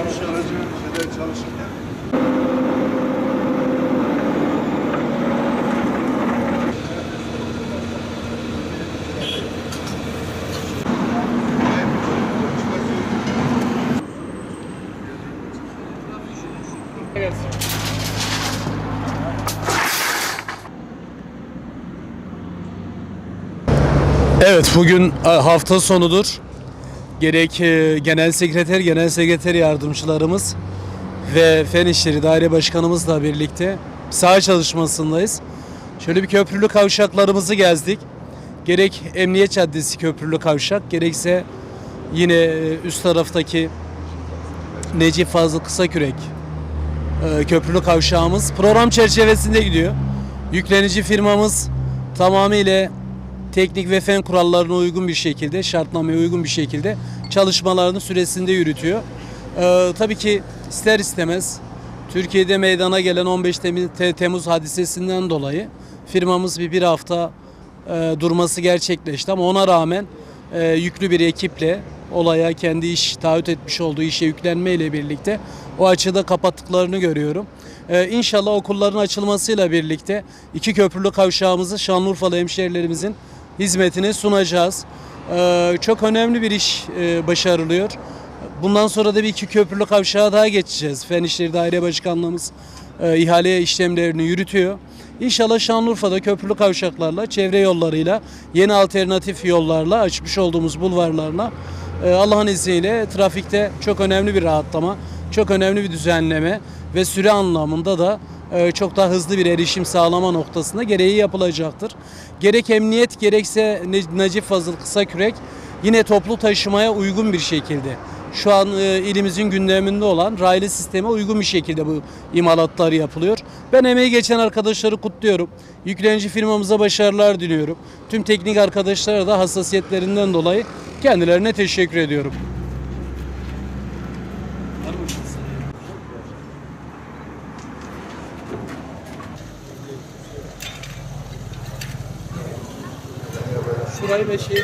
Aracı şeyler çalışırken. Evet bugün e, hafta sonudur. Gerek e, genel sekreter, genel sekreter yardımcılarımız ve Fen İşleri Daire Başkanımızla birlikte saha çalışmasındayız. Şöyle bir köprülü kavşaklarımızı gezdik. Gerek Emniyet Caddesi köprülü kavşak gerekse yine e, üst taraftaki Necip Fazıl Kısakürek e, köprülü kavşağımız program çerçevesinde gidiyor. Yüklenici firmamız tamamıyla teknik ve fen kurallarına uygun bir şekilde, şartnameye uygun bir şekilde çalışmalarını süresinde yürütüyor. Ee, tabii ki ister istemez Türkiye'de meydana gelen 15 Temmuz, hadisesinden dolayı firmamız bir bir hafta e, durması gerçekleşti ama ona rağmen e, yüklü bir ekiple olaya kendi iş taahhüt etmiş olduğu işe yüklenmeyle birlikte o açıda kapattıklarını görüyorum. Ee, inşallah okulların açılmasıyla birlikte iki köprülü kavşağımızı Şanlıurfalı hemşehrilerimizin hizmetine sunacağız. Ee, çok önemli bir iş e, başarılıyor. Bundan sonra da bir iki köprülü kavşağa daha geçeceğiz. Fen İşleri Daire Başkanlığımız e, ihale işlemlerini yürütüyor. İnşallah Şanlıurfa'da köprülü kavşaklarla, çevre yollarıyla, yeni alternatif yollarla, açmış olduğumuz bulvarlarla e, Allah'ın izniyle trafikte çok önemli bir rahatlama, çok önemli bir düzenleme ve süre anlamında da çok daha hızlı bir erişim sağlama noktasında gereği yapılacaktır. Gerek emniyet gerekse Ne- Necip Fazıl Kısakürek yine toplu taşımaya uygun bir şekilde şu an e, ilimizin gündeminde olan raylı sisteme uygun bir şekilde bu imalatlar yapılıyor. Ben emeği geçen arkadaşları kutluyorum. Yüklenici firmamıza başarılar diliyorum. Tüm teknik arkadaşlara da hassasiyetlerinden dolayı kendilerine teşekkür ediyorum. ভাই বেশি